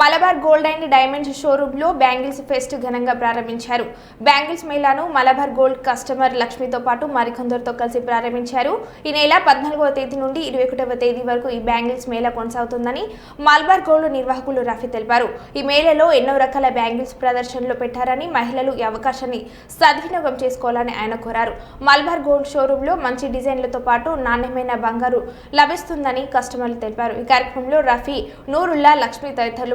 Malabar gold and diamonds షోరూంలో bangles fest ఘనంగా ప్రారంభించారు. బ్యాంగిల్స్ మేళాను మలబార్ గోల్డ్ కస్టమర్ లక్ష్మితో పాటు మరికొందరితో కలిసి ప్రారంభించారు. ఈ నెల పద్నాలుగవ తేదీ నుండి ఇరవై ఒకటవ తేదీ వరకు ఈ బ్యాంగిల్స్ మేళా కొనసాగుతుందని మలబార్ గోల్డ్ నిర్వాహకులు రఫీ తెలిపారు. ఈ మేళలో ఎన్నో రకాల బ్యాంగిల్స్ ప్రదర్శనలో పెట్టారని మహిళలు ఈ అవకాశాన్ని సద్వినియోగం చేసుకోవాలని ఆయన కోరారు. మల్బార్ గోల్డ్ షోరూంలో మంచి డిజైన్లతో పాటు నాణ్యమైన బంగారు లభిస్తుందని కస్టమర్లు తెలిపారు. ఈ కార్యక్రమంలో రఫీ నూరుల్లా లక్ష్మి తదితరులు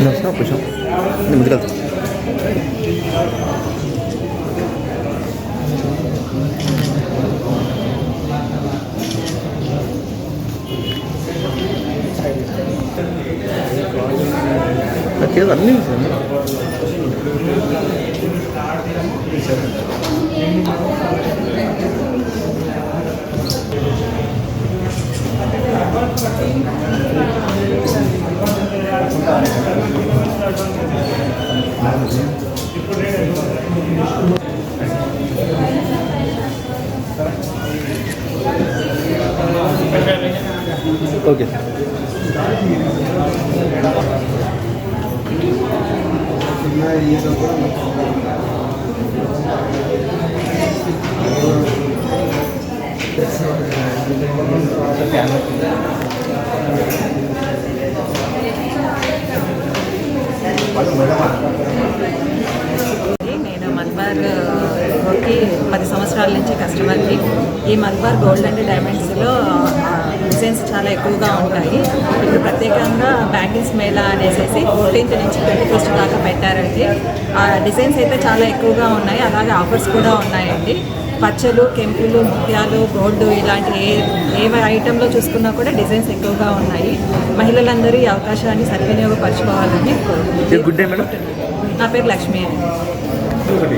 그냥 생각보죠 근데 우리가 나 계속 안 내면 되나? ఓకే నేను మల్బార్ గోల్డ్కి పది సంవత్సరాల నుంచి కస్టమర్ని ఈ మల్బార్ గోల్డ్ అండ్ డైమండ్స్లో డిజైన్స్ చాలా ఎక్కువగా ఉంటాయి. ఇప్పుడు ప్రత్యేకంగా బ్యాంగిల్స్ మేళా అనేసి ఫోర్టీన్త్ నుంచి ట్వంటీ ఫస్ట్ దాకా పెట్టారండి. ఆ డిజైన్స్ అయితే చాలా ఎక్కువగా ఉన్నాయి. అలాగే ఆఫర్స్ కూడా ఉన్నాయండి. పచ్చలు కెంపులు ముత్యాలు గోల్డ్ ఇలాంటి ఏ ఏ ఐటెంలో చూసుకున్నా కూడా డిజైన్స్ ఎక్కువగా ఉన్నాయి. మహిళలందరూ ఈ అవకాశాన్ని సద్వినియోగపరచుకోవాలని కోరుకుంటున్నాను. పేరు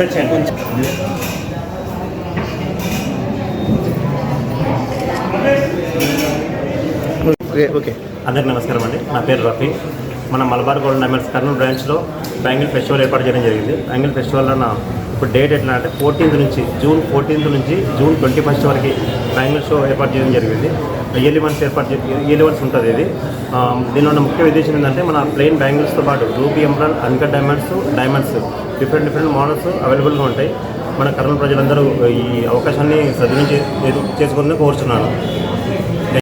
లక్ష్మి అని ఓకే ఓకే. అందరికీ నమస్కారం అండి. నా పేరు రఫీ. మన మలబార్ గోల్డ్ డైమండ్స్ కర్నూలు బ్రాంచ్లో బ్యాంగిల్ ఫెస్టివల్ ఏర్పాటు చేయడం జరిగింది. బ్యాంగిల్ ఫెస్టివల్లో నా ఇప్పుడు డేట్ ఎట్లా అంటే ఫోర్టీన్త్ నుంచి జూన్ ఫోర్టీన్త్ నుంచి జూన్ ట్వంటీ ఫస్ట్ వరకు బ్యాంగిల్ షో ఏర్పాటు చేయడం జరిగింది. ఇయర్లీ వన్స్ ఏర్పాటు చే ఇయర్లీ వన్స్ ఉంటుంది ఇది. దీనివల్ల దీనిలో ఉన్న ముఖ్య ఉద్దేశం ఏంటంటే మన ప్లెయిన్ బ్యాంగిల్స్తో పాటు rupee ఎంబ్రాన్ uncut diamonds diamonds different different models అవైలబుల్గా ఉంటాయి. మన కర్నూలు ప్రజలందరూ ఈ అవకాశాన్ని సద్వినియోగం చేసుకుందని కోరుతున్నాను